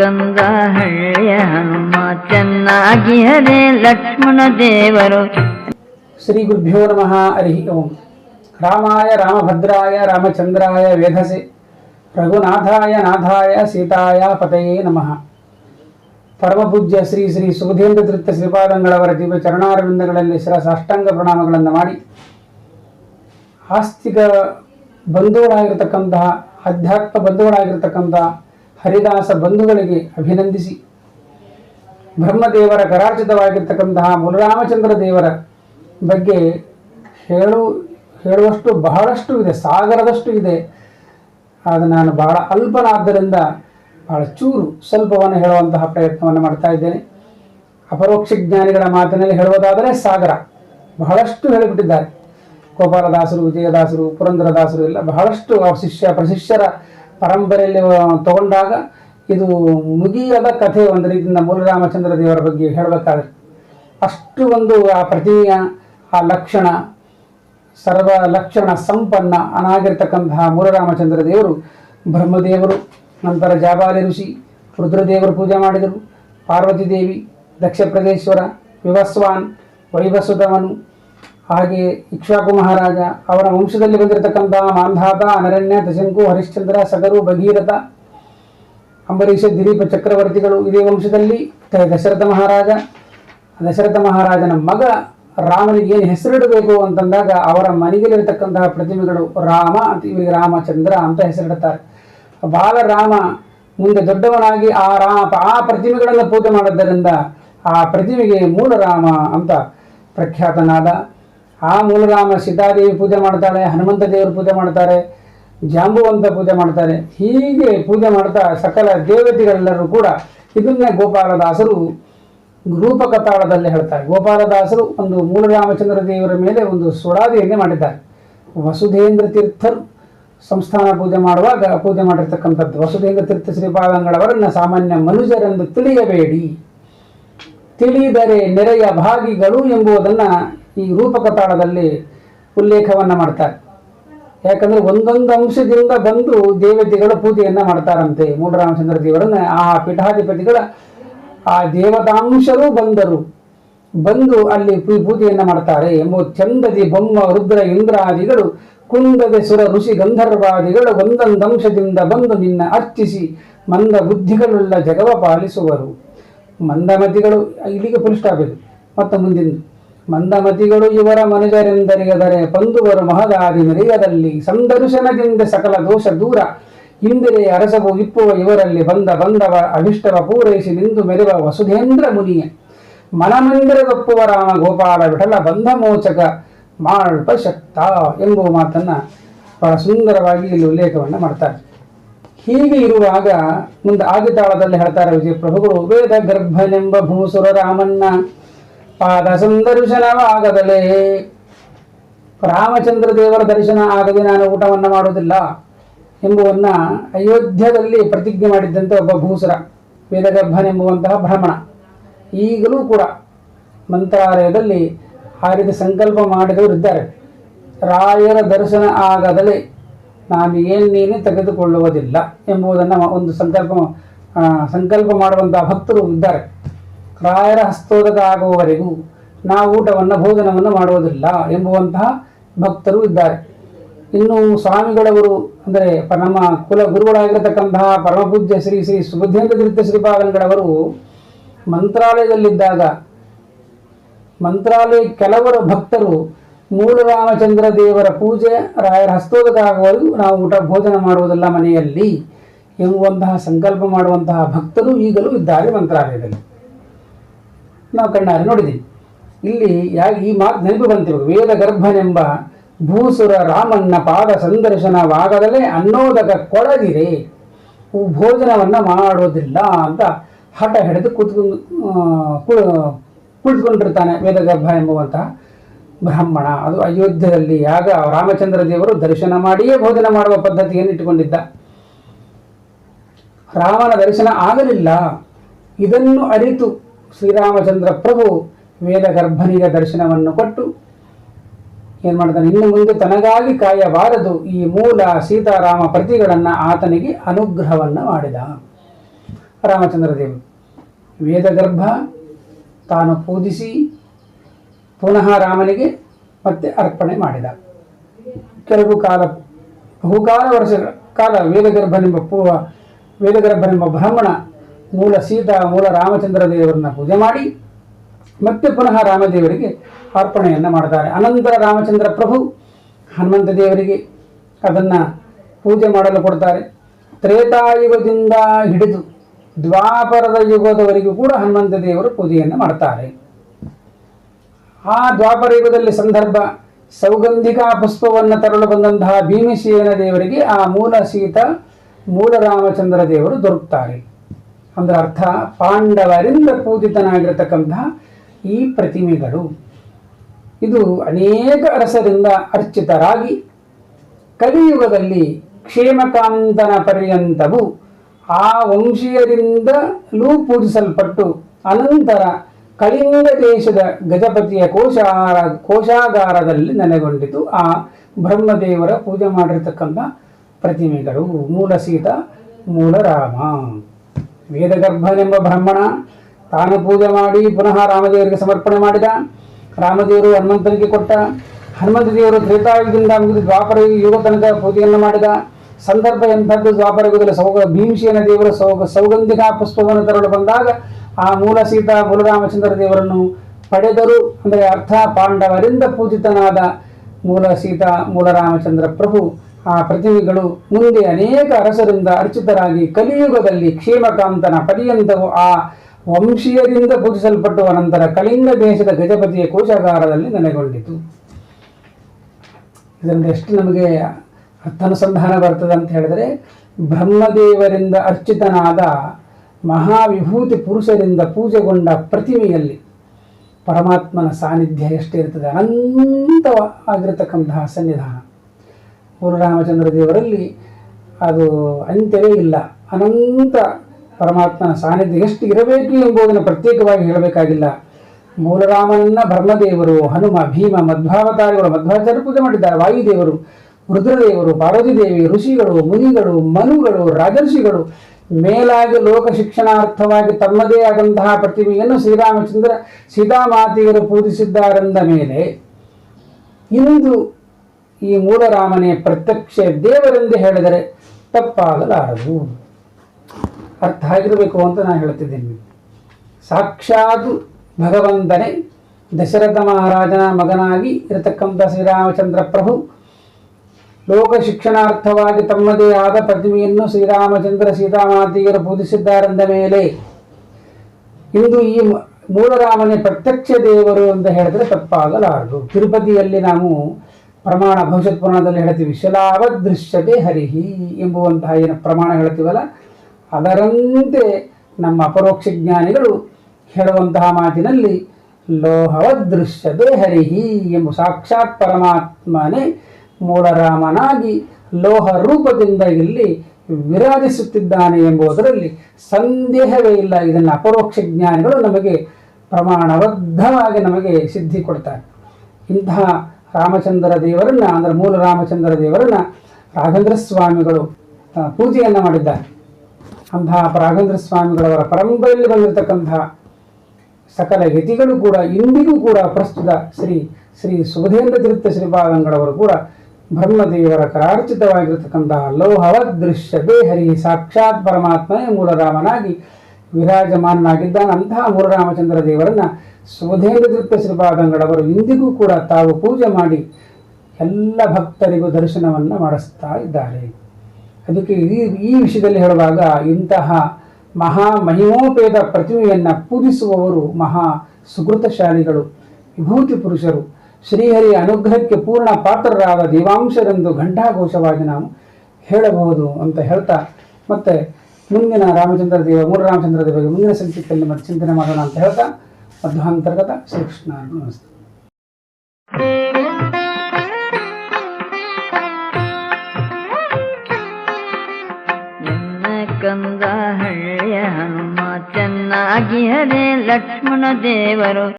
ಕಂದ ಹಳ್ಳಿಯ ಹನುಮ, ಚೆನ್ನಾಗಿ ಹರೇ ಲಕ್ಷ್ಮಣ ದೇವರು. ಶ್ರೀ ಗುರುಭ್ಯೋ ನಮಃ, ಹರಿ ಓಂ. ರಾಮಾಯ ರಾಮಭದ್ರಾಯ ರಾಮಚಂದ್ರಾಯ ವೇಧಸೆ ರಘುನಾಥಾಯ ನಾಥಾಯ ಸೀತಾಯ ಪತಯೇ ನಮಃ. ಪರಮಪೂಜ್ಯ ಶ್ರೀ ಶ್ರೀ ಸುಬುಧೇಂದ್ರ ತೀರ್ಥ ಶ್ರೀಪಾದಂಗಳವರ ದಿವ್ಯ ಚರಣಾರವಿಂದಗಳಲ್ಲಿ ಶಿರ ಸಾಷ್ಟಾಂಗ ಪ್ರಣಾಮಗಳನ್ನು ಮಾಡಿ. ಆಸ್ತಿಕ ಬಂಧುಗಳಾಗಿರ್ತಕ್ಕಂತಹ ಅಧ್ಯಾತ್ಮ ಬಂಧುಗಳಾಗಿರ್ತಕ್ಕಂತಹ ಹರಿದಾಸ ಬಂಧುಗಳಿಗೆ ಅಭಿನಂದಿಸಿ. ಬ್ರಹ್ಮದೇವರ ಕರಾರ್ಚಿತವಾಗಿರ್ತಕ್ಕಂತಹ ಮುಲರಾಮಚಂದ್ರ ದೇವರ ಬಗ್ಗೆ ಹೇಳು, ಹೇಳುವಷ್ಟು ಬಹಳಷ್ಟು ಇದೆ, ಸಾಗರದಷ್ಟು ಇದೆ. ಅದು ನಾನು ಬಹಳ ಅಲ್ಪನಾದ್ದರಿಂದ ಬಹಳ ಚೂರು ಸ್ವಲ್ಪವನ್ನು ಹೇಳುವಂತಹ ಪ್ರಯತ್ನವನ್ನು ಮಾಡ್ತಾ ಇದ್ದೇನೆ. ಅಪರೋಕ್ಷ ಜ್ಞಾನಿಗಳ ಮಾತಿನಲ್ಲಿ ಹೇಳುವುದಾದರೆ ಸಾಗರ. ಬಹಳಷ್ಟು ಹೇಳಿಬಿಟ್ಟಿದ್ದಾರೆ. ಗೋಪಾಲದಾಸರು, ವಿಜಯದಾಸರು, ಪುರಂದರದಾಸರು ಎಲ್ಲ ಬಹಳಷ್ಟು ಶಿಷ್ಯ, ಪ್ರಶಿಷ್ಯರ ಪರಂಪರೆಯಲ್ಲಿ ತಗೊಂಡಾಗ ಇದು ಮುಗಿಯದ ಕಥೆ ಒಂದು ರೀತಿಯಿಂದ ಮೂಲರಾಮಚಂದ್ರ ದೇವರ ಬಗ್ಗೆ ಹೇಳಬೇಕಾದ್ರೆ, ಅಷ್ಟು ಒಂದು ಆ ಪ್ರತಿಮೆಯ ಆ ಲಕ್ಷಣ, ಸರ್ವ ಲಕ್ಷಣ ಸಂಪನ್ನ ಅನಾಗಿರ್ತಕ್ಕಂತಹ ಮೂಲರಾಮಚಂದ್ರ ದೇವರು, ಬ್ರಹ್ಮದೇವರು, ನಂತರ ಜಾಬಾಲಿ ಋಷಿ, ರುದ್ರದೇವರು ಪೂಜೆ ಮಾಡಿದರು, ಪಾರ್ವತಿ ದೇವಿ ದಕ್ಷ ಪ್ರದೇಶ್ವರ ವಿವಸ್ವಾನ್ ವೈವಸುತವನು ಹಾಗೆ ಇಕ್ಷ್ವಾಕು ಮಹಾರಾಜ ಅವರ ವಂಶದಲ್ಲಿ ಬಂದಿರತಕ್ಕಂತಹ ಮಾಂಧಾತ, ಅನರಣ್ಯ ದಶಂಕು ಹರಿಶ್ಚಂದ್ರ, ಸಗರು, ಭಗೀರಥ, ಅಂಬರೀಷ ದಿಲೀಪ ಚಕ್ರವರ್ತಿಗಳು ಇದೇ ವಂಶದಲ್ಲಿ. ದಶರಥ ಮಹಾರಾಜ, ದಶರಥ ಮಹಾರಾಜನ ಮಗ ರಾಮನಿಗೆ ಏನು ಹೆಸರಿಡಬೇಕು ಅಂತಂದಾಗ ಅವರ ಮನೆಯಲ್ಲಿರತಕ್ಕಂತಹ ಪ್ರತಿಮೆಗಳು ರಾಮ ಅಂತ ಇವರಿಗೆ ರಾಮಚಂದ್ರ ಅಂತ ಹೆಸರಿಡುತ್ತಾರೆ ಬಾಲರಾಮ ಮುಂದೆ ದೊಡ್ಡವನಾಗಿ ಆ ರಾಮ ಆ ಪ್ರತಿಮೆಗಳನ್ನು ಪೂಜೆ ಮಾಡಿದ್ದರಿಂದ ಆ ಪ್ರತಿಮೆಗೆ ಮೂಲರಾಮ ಅಂತ ಪ್ರಖ್ಯಾತನಾದ ಆ ಮೂಲರಾಮ ಸೀತಾದೇವಿ ಪೂಜೆ ಮಾಡ್ತಾಳೆ ಹನುಮಂತ ದೇವರು ಪೂಜೆ ಮಾಡ್ತಾರೆ, ಜಾಂಬುವಂತ ಪೂಜೆ ಮಾಡ್ತಾರೆ. ಹೀಗೆ ಪೂಜೆ ಮಾಡ್ತಾ ಸಕಲ ದೇವತೆಗಳೆಲ್ಲರೂ ಕೂಡ ಇದನ್ನೇ ಗೋಪಾಲದಾಸರು ರೂಪಕತಾಳದಲ್ಲಿ ಹೇಳ್ತಾರೆ. ಗೋಪಾಲದಾಸರು ಒಂದು ಮೂಲರಾಮಚಂದ್ರ ದೇವರ ಮೇಲೆ ಒಂದು ಸುಡಾದಿಯನ್ನೇ ಮಾಡಿದ್ದಾರೆ. ವಸುಧೇಂದ್ರ ತೀರ್ಥರು ಸಂಸ್ಥಾನ ಪೂಜೆ ಮಾಡುವಾಗ ಪೂಜೆ ಮಾಡಿರ್ತಕ್ಕಂಥದ್ದು. ವಸುಧೇಂದ್ರ ತೀರ್ಥ ಶ್ರೀಪಾದಂಗಳವರನ್ನ ಸಾಮಾನ್ಯ ಮನುಜರೆಂದು ತಿಳಿಯಬೇಡಿ. ತಿಳಿದರೆ ನೆರೆಯ ಭಾಗಿಗಳು ಎಂಬುದನ್ನು ಈ ರೂಪಕ ತಾಳದಲ್ಲಿ ಉಲ್ಲೇಖವನ್ನು ಮಾಡ್ತಾರೆ. ಯಾಕಂದ್ರೆ ಒಂದೊಂದು ಅಂಶದಿಂದ ಬಂದು ದೇವತೆಗಳ ಪೂಜೆಯನ್ನು ಮಾಡ್ತಾರಂತೆ. ಮೂಢರಾಮಚಂದ್ರ ದೇವರನ್ನ, ಆ ಪೀಠಾಧಿಪತಿಗಳ, ಆ ದೇವತಾಂಶರು ಬಂದರು. ಬಂದು ಅಲ್ಲಿ ಪೂಜೆಯನ್ನು ಮಾಡ್ತಾರೆ. ಎಂಬ ಚಂದದಿ, ಬೊಮ್ಮ, ರುದ್ರ, ಇಂದ್ರಾದಿಗಳು, ಕುಂದದ ಸುರ, ಋಷಿ, ಗಂಧರ್ವಾದಿಗಳು ಒಂದೊಂದು ಅಂಶದಿಂದ ಬಂದು ನಿನ್ನ ಅರ್ಚಿಸಿ ಮಂದ ಬುದ್ಧಿಗಳುಳ್ಳ ಜಗವ ಪಾಲಿಸುವರು. ಮಂದಮತಿಗಳು ಇಲ್ಲಿಗೆ ಫುಲ್ ಸ್ಟಾಪ್ ಮತ್ತು ಮುಂದಿನ ಮಂದಮತಿಗಳು ಇವರ ಮನುಜರೆಂದರಿಗದರೆ ಪಂದುವರು ಮಹದಾದಿ ಮೆರೆಯದಲ್ಲಿ ಸಂದರ್ಶನದಿಂದ ಸಕಲ ದೋಷ ದೂರ. ಇಂದಿರೆ ಅರಸವು ಇಪ್ಪುವ ಇವರಲ್ಲಿ ಬಂದ ಬಂದವ ಅಭಿಷ್ಟವ ಪೂರೈಸಿ ನಿಂದು ಮೆರೆವ ವಸುಧೇಂದ್ರ ಮುನಿಯ. ಮನಮಂದಿರದೊಪ್ಪುವ ರಾಮ ಗೋಪಾಲ ವಿಠಲ ಬಂಧ ಮೋಚಕ ಮಾಳ್ಪ ಶಕ್ತ ಎಂಬುವ ಮಾತನ್ನ ಬಹಳ ಸುಂದರವಾಗಿ ಇಲ್ಲಿ ಉಲ್ಲೇಖವನ್ನು ಮಾಡ್ತಾರೆ. ಹೀಗೆ ಇರುವಾಗ ಮುಂದೆ ಆದಿತಾಳದಲ್ಲಿ ಹೇಳ್ತಾರೆ ವಿಜಯ ಪ್ರಭುಗಳು ವೇದ ಗರ್ಭನೆಂಬ ಭೂಸುರ ರಾಮನ್ನ ಪಾದ ಸಂದರ್ಶನವಾಗದಲೇ ರಾಮಚಂದ್ರ ದೇವರ ದರ್ಶನ ಆಗದೆ ನಾನು ಊಟವನ್ನು ಮಾಡುವುದಿಲ್ಲ ಎಂಬುವನ್ನ ಅಯೋಧ್ಯದಲ್ಲಿ ಪ್ರತಿಜ್ಞೆ ಮಾಡಿದ್ದಂತೆ ಒಬ್ಬ ಭೂಸರ, ವೇದಗರ್ಭನೆಂಬುವಂತಹ ಭ್ರಮಣ ಈಗಲೂ ಕೂಡ ಮಂತ್ರಾಲಯದಲ್ಲಿ ಆ ರೀತಿ ಸಂಕಲ್ಪ ಮಾಡಿದವರು ಇದ್ದಾರೆ. ರಾಯರ ದರ್ಶನ ಆಗದಲೇ ನಾನು ಏನೇನು ತೆಗೆದುಕೊಳ್ಳುವುದಿಲ್ಲ ಎಂಬುದನ್ನು ಒಂದು ಸಂಕಲ್ಪ ಸಂಕಲ್ಪ ಮಾಡುವಂತಹ ಭಕ್ತರು ಇದ್ದಾರೆ. ರಾಯರ ಹಸ್ತೋದಕ ಆಗುವವರೆಗೂ ನಾವು ಊಟವನ್ನು, ಭೋಜನವನ್ನು ಮಾಡುವುದಿಲ್ಲ ಎಂಬುವಂತಹ ಭಕ್ತರು ಇದ್ದಾರೆ. ಇನ್ನು ಸ್ವಾಮಿಗಳವರು, ಅಂದರೆ ನಮ್ಮ ಕುಲ ಗುರುಗಳಾಗಿರತಕ್ಕಂತಹ ಪರಮಪೂಜ್ಯ ಶ್ರೀ ಶ್ರೀ ಸುಬುದ್ಧೇಂದ್ರ ತೀರ್ಥ ಶ್ರೀಪಾದಂಗಳವರು ಮಂತ್ರಾಲಯದಲ್ಲಿದ್ದಾಗ, ಮಂತ್ರಾಲಯ ಕೆಲವರ ಭಕ್ತರು ಮೂಲ ರಾಮಚಂದ್ರ ದೇವರ ಪೂಜೆ, ರಾಯರ ಹಸ್ತೋದಕ ಆಗುವವರೆಗೂ ನಾವು ಊಟ, ಭೋಜನ ಮಾಡುವುದಿಲ್ಲ ಮನೆಯಲ್ಲಿ ಎಂಬುವಂತಹ ಸಂಕಲ್ಪ ಮಾಡುವಂತಹ ಭಕ್ತರು ಈಗಲೂ ಇದ್ದಾರೆ ಮಂತ್ರಾಲಯದಲ್ಲಿ. ನಾವು ಕಣ್ಣಾರೆ ನೋಡಿದ್ದೀವಿ ಇಲ್ಲಿ ಯಾಕೆ ಈ ಮಾತು ನೆನಪು ಬಂತಿರೋದು ವೇದ ಗರ್ಭನೆಂಬ ಭೂಸುರ ರಾಮಣ್ಣ ಪಾದ ಸಂದರ್ಶನವಾಗದಲೇ ಅನ್ನೋದಕ ಕೊಡದಿರೆ. ಭೋಜನವನ್ನು ಮಾಡೋದಿಲ್ಲ ಅಂತ ಹಠ ಹಿಡಿದು ಕೂತ್ಕೊಂಡು ಕುಳಿತುಕೊಂಡಿರ್ತಾನೆ ವೇದ ಗರ್ಭ ಎಂಬುವಂತಹ ಬ್ರಾಹ್ಮಣ. ಅದು ಅಯೋಧ್ಯದಲ್ಲಿ ಯಾಗ ರಾಮಚಂದ್ರ ದೇವರು ದರ್ಶನ ಮಾಡಿಯೇ ಭೋಜನ ಮಾಡುವ ಪದ್ಧತಿಯನ್ನು ಇಟ್ಟುಕೊಂಡಿದ್ದ. ರಾಮನ ದರ್ಶನ ಆಗಲಿಲ್ಲ. ಇದನ್ನು ಅರಿತು ಶ್ರೀರಾಮಚಂದ್ರ ಪ್ರಭು ವೇದಗರ್ಭನಿಗೆ ದರ್ಶನವನ್ನು ಕೊಟ್ಟು ಏನು ಮಾಡ್ತಾನೆ? ಇನ್ನು ಮುಂದೆ ತನಗಾಗಿ ಕಾಯಬಾರದು. ಈ ಮೂಲ ಸೀತಾರಾಮ ಪ್ರತಿಗಳನ್ನು ಆತನಿಗೆ ಅನುಗ್ರಹವನ್ನು ಮಾಡಿದ. ರಾಮಚಂದ್ರ ವೇದ ಗರ್ಭ ತಾನು ಪೂಜಿಸಿ ಪುನಃ ರಾಮನಿಗೆ ಮತ್ತೆ ಅರ್ಪಣೆ ಮಾಡಿದ. ಕೆಲವು ಕಾಲ, ಬಹುಕಾಲ ವರ್ಷಗಳ ಕಾಲ ವೇದಗರ್ಭನೆಂಬ ಪೂರ್ವ, ವೇದಗರ್ಭನೆಂಬ ಬ್ರಾಹ್ಮಣ ಮೂಲ ಸೀತಾ, ಮೂಲ ರಾಮಚಂದ್ರ ದೇವರನ್ನ ಪೂಜೆ ಮಾಡಿ, ಮತ್ತೆ ಪುನಃ ರಾಮದೇವರಿಗೆ ಅರ್ಪಣೆಯನ್ನು ಮಾಡ್ತಾರೆ. ಅನಂತರ ರಾಮಚಂದ್ರ ಪ್ರಭು ಹನುಮಂತ ದೇವರಿಗೆ ಅದನ್ನು ಪೂಜೆ ಮಾಡಲು ಕೊಡ್ತಾರೆ. ತ್ರೇತಾಯುಗದಿಂದ ಹಿಡಿದು ದ್ವಾಪರದ ಯುಗದವರೆಗೂ ಕೂಡ ಹನುಮಂತ ದೇವರು ಪೂಜೆಯನ್ನು ಮಾಡ್ತಾರೆ. ಆ ದ್ವಾಪರ ಯುಗದಲ್ಲಿ ಸಂದರ್ಭ, ಸೌಗಂಧಿಕಾ ಪುಷ್ಪವನ್ನು ತರಲು ಬಂದಂತಹ ಭೀಮಸೇನ ದೇವರಿಗೆ ಆ ಮೂಲ ಸೀತ, ಮೂಲ ರಾಮಚಂದ್ರ ದೇವರು ದೊರಕ್ತಾರೆ. ಅಂದ್ರೆ ಅರ್ಥ, ಪಾಂಡವರಿಂದ ಪೂಜಿತನಾಗಿರತಕ್ಕಂತಹ ಈ ಪ್ರತಿಮೆಗಳು. ಇದು ಅನೇಕ ಅರಸರಿಂದ ಅರ್ಚಿತರಾಗಿ ಕಲಿಯುಗದಲ್ಲಿ ಕ್ಷೇಮಕಾಂತನ ಪರ್ಯಂತವು ಆ ವಂಶೀಯರಿಂದಲೂ ಪೂಜಿಸಲ್ಪಟ್ಟು ಅನಂತರ ಕಳಿಂಗ ದೇಶದ ಗಜಪತಿಯ ಕೋಶಾರ, ಕೋಶಾಗಾರದಲ್ಲಿ ನೆಲೆಗೊಂಡಿತು ಆ ಬ್ರಹ್ಮದೇವರ ಪೂಜೆ ಮಾಡಿರ್ತಕ್ಕಂಥ ಪ್ರತಿಮೆಗಳು. ಮೂಲ ಸೀತಾ, ಮೂಲ ರಾಮ. ವೇದಗರ್ಭನೆಂಬ ಬ್ರಾಹ್ಮಣ ತಾನು ಪೂಜೆ ಮಾಡಿ ಪುನಃ ರಾಮದೇವರಿಗೆ ಸಮರ್ಪಣೆ ಮಾಡಿದ. ರಾಮದೇವರು ಹನುಮಂತನಿಗೆ ಕೊಟ್ಟ. ಹನುಮಂತ ದೇವರು ತ್ರೇತಾಯುಗದಿಂದ ಮುಗಿದು ದ್ವಾಪರ ಯುಗ ತನಕ ಪೂಜೆಯನ್ನು ಮಾಡಿದ. ಸಂದರ್ಭ ಎಂಥದ್ದು ದ್ವಾಪರ ಯುಗದಲ್ಲಿ ಸೌಗ ಭೀಮಸೇನ ದೇವರು ಸೌಗ ಸೌಗಂಧಿಕ ಪುಷ್ಪವನ್ನು ತರಲು ಬಂದಾಗ ಆ ಮೂಲ ಸೀತಾ ಮೂಲರಾಮಚಂದ್ರ ದೇವರನ್ನು ಪಡೆದರು. ಅಂದರೆ ಅರ್ಥ ಪಾಂಡವರಿಂದ ಪೂಜಿತನಾದ ಮೂಲ ಸೀತಾ ಮೂಲ ರಾಮಚಂದ್ರ ಪ್ರಭು. ಆ ಪ್ರತಿಮೆಗಳು ಮುಂದೆ ಅನೇಕ ಅರಸರಿಂದ ಅರ್ಚಿತರಾಗಿ ಕಲಿಯುಗದಲ್ಲಿ ಕ್ಷೇಮಕಾಂತನ ಪರ್ಯಂತವು ಆ ವಂಶೀಯರಿಂದ ಪೂಜಿಸಲ್ಪಟ್ಟುವ ನಂತರ ಕಲಿಂಗ ದೇಶದ ಗಜಪತಿಯ ಕೋಶಾಗಾರದಲ್ಲಿ ನೆಲೆಗೊಂಡಿತು. ಇದರಿಂದ ಎಷ್ಟು ನಮಗೆ ಅರ್ಥಾನುಸಂಧಾನ ಬರ್ತದೆ ಅಂತ ಹೇಳಿದರೆ ಬ್ರಹ್ಮದೇವರಿಂದ ಅರ್ಚಿತನಾದ ಮಹಾವಿಭೂತಿ ಪುರುಷರಿಂದ ಪೂಜೆಗೊಂಡ ಪ್ರತಿಮೆಯಲ್ಲಿ ಪರಮಾತ್ಮನ ಸಾನ್ನಿಧ್ಯ ಎಷ್ಟಿರ್ತದೆ? ಅನಂತವಾಗಿರತಕ್ಕಂತಹ ಸನ್ನಿಧಾನ. ರಾಮಚಂದ್ರ ದೇವರಲ್ಲಿ ಅದು ಅಂತ್ಯವೇ ಇಲ್ಲ. ಅನಂತ ಪರಮಾತ್ಮನ ಸಾನ್ನಿಧ್ಯ ಎಷ್ಟು ಇರಬೇಕು ಎಂಬುದನ್ನು ಪ್ರತ್ಯೇಕವಾಗಿ ಹೇಳಬೇಕಾಗಿಲ್ಲ. ಮೂಲರಾಮನನ್ನ ಬ್ರಹ್ಮದೇವರು, ಹನುಮ, ಭೀಮ, ಮಧ್ವಾವತಾರಿಗಳು, ಮಧ್ವಾಚಾರ್ಯ ಪೂಜೆ ಮಾಡಿದ್ದಾರೆ. ವಾಯುದೇವರು, ರುದ್ರದೇವರು ಪಾರ್ವತಿ ದೇವಿ ಋಷಿಗಳು, ಮುನಿಗಳು, ಮನುಗಳು, ರಾಜರ್ಷಿಗಳು, ಮೇಲಾಗಿ ಲೋಕ ಶಿಕ್ಷಣಾರ್ಥವಾಗಿ ತಮ್ಮದೇ ಆದಂತಹ ಪ್ರತಿಮೆಯನ್ನು ಶ್ರೀರಾಮಚಂದ್ರ ಸೀತಾಮಾತೆಯರು ಪೂಜಿಸಿದ್ದಾರೆಂದ ಮೇಲೆ ಇಂದು ಈ ಮೂಲರಾಮನೇ ಪ್ರತ್ಯಕ್ಷ ದೇವರೆಂದು ಹೇಳಿದರೆ ತಪ್ಪಾಗಲಾರದು. ಅರ್ಥ ಆಗಿರಬೇಕು ಅಂತ ನಾನು ಹೇಳ್ತಿದ್ದೀನಿ. ಸಾಕ್ಷಾತ್ ಭಗವಂತನೇ ದಶರಥ ಮಹಾರಾಜನ ಮಗನಾಗಿ ಇರತಕ್ಕಂಥ ಶ್ರೀರಾಮಚಂದ್ರ ಪ್ರಭು ಲೋಕ ಶಿಕ್ಷಣಾರ್ಥವಾಗಿ ತಮ್ಮದೇ ಆದ ಪ್ರತಿಮೆಯನ್ನು ಶ್ರೀರಾಮಚಂದ್ರ ಸೀತಾಮಾತೆಯರು ಪೂಜಿಸಿದ್ದಾರೆಂದ ಮೇಲೆ ಇಂದು ಈ ಮೂಲರಾಮನೇ ಪ್ರತ್ಯಕ್ಷ ದೇವರು ಅಂತ ಹೇಳಿದ್ರೆ ತಪ್ಪಾಗಲಾರದು. ತಿರುಪತಿಯಲ್ಲಿ ನಾವು ಪ್ರಮಾಣ ಭವಿಷ್ಯತ್ ಪುರಾಣದಲ್ಲಿ ಹೇಳ್ತೀವಿ. ಶಲಾವ ದೃಶ್ಯತೆ ಹರಿಹಿ ಎಂಬುವಂತಹ ಏನು ಪ್ರಮಾಣ ಹೇಳ್ತೀವಲ್ಲ? ಅದರಂತೆ ನಮ್ಮ ಅಪರೋಕ್ಷ ಜ್ಞಾನಿಗಳು ಹೇಳುವಂತಹ ಮಾತಿನಲ್ಲಿ ಲೋಹವ ದೃಶ್ಯತೆ ಹರಿಹಿ ಎಂಬ ಸಾಕ್ಷಾತ್ ಪರಮಾತ್ಮನೇ ಮೂಲರಾಮನಾಗಿ ಲೋಹ ರೂಪದಿಂದ ಇಲ್ಲಿ ವಿರಾಜಿಸುತ್ತಿದ್ದಾನೆ ಎಂಬುದರಲ್ಲಿ ಸಂದೇಹವೇ ಇಲ್ಲ. ಇದನ್ನು ಅಪರೋಕ್ಷ ಜ್ಞಾನಿಗಳು ನಮಗೆ ಪ್ರಮಾಣಬದ್ಧವಾಗಿ ನಮಗೆ ಸಿದ್ಧಿ ಕೊಡ್ತಾರೆ. ಇಂತಹ ರಾಮಚಂದ್ರ ದೇವರನ್ನ, ಅಂದ್ರೆ ಮೂಲ ರಾಮಚಂದ್ರ ದೇವರನ್ನ ರಾಘವೇಂದ್ರ ಸ್ವಾಮಿಗಳು ಪೂಜೆಯನ್ನ ಮಾಡಿದ್ದಾರೆ. ಅಂತಹ ರಾಘವೇಂದ್ರ ಸ್ವಾಮಿಗಳವರ ಪರಂಪರೆಯಲ್ಲಿ ಬಂದಿರತಕ್ಕಂತಹ ಸಕಲ ಯತಿಗಳು ಕೂಡ ಇಂದಿಗೂ ಕೂಡ ಪ್ರಸ್ತುತ ಶ್ರೀ ಶ್ರೀ ಸುಬಧೇಂದ್ರ ತೀರ್ಥ ಶ್ರೀಪಾದಂಗಳವರು ಕೂಡ ಬ್ರಹ್ಮದೇವರ ಕರಾರ್ಚಿತವಾಗಿರತಕ್ಕಂತಹ ಲೋಹವ ದೃಶ್ಯತೆ ಹರಿ ಸಾಕ್ಷಾತ್ ಪರಮಾತ್ಮನೇ ಮೂಲರಾಮನಾಗಿ ವಿರಾಜಮಾನನಾಗಿದ್ದಾನೆ. ಅಂತಹ ಮೂಲರಾಮಚಂದ್ರ ದೇವರನ್ನ ಸುಬಧೇಂದ್ರ ತೀರ್ಥ ಶ್ರೀಪಾದಂಗಳವರು ಇಂದಿಗೂ ಕೂಡ ತಾವು ಪೂಜೆ ಮಾಡಿ ಎಲ್ಲ ಭಕ್ತರಿಗೂ ದರ್ಶನವನ್ನು ಮಾಡಿಸ್ತಾ ಇದ್ದಾರೆ. ಅದಕ್ಕೆ ಈ ಈ ವಿಷಯದಲ್ಲಿ ಹೇಳುವಾಗ ಇಂತಹ ಮಹಾ ಮಹಿಮೋಪೇದ ಪ್ರತಿಮೆಯನ್ನು ಪೂಜಿಸುವವರು ಮಹಾ ಸುಕೃತಶಾಲಿಗಳು, ವಿಭೂತಿ ಪುರುಷರು. ಶ್ರೀಹರಿಯ ಅನುಗ್ರಹಕ್ಕೆ ಪೂರ್ಣ ಪಾತ್ರರಾದ ದೇವಾಂಶರೆಂದು ಘಂಟಾಘೋಷವಾಗಿ ನಾವು ಹೇಳಬಹುದು ಅಂತ ಹೇಳ್ತಾ, ಮತ್ತೆ ಮುಂದಿನ ರಾಮಚಂದ್ರ ದೇವ ಮೂಲ ರಾಮಚಂದ್ರ ದೇವರಿಗೆ ಮುಂದಿನ ಸಂಚಿಕೆಯಲ್ಲಿ ಮತ್ತೆ ಚಿಂತನೆ ಮಾಡೋಣ ಅಂತ ಹೇಳ್ತಾ ಮಧ್ವಾಂತರ್ಗತ ಶ್ರೀಕೃಷ್ಣ ನಮಸ್ತೆ ಎನ್ನ ಕಂದ ಹಳ್ಳಿಯ ಹನುಮ ಚೆನ್ನಾಗಿ ಹರೇ ಲಕ್ಷ್ಮಣ ದೇವರು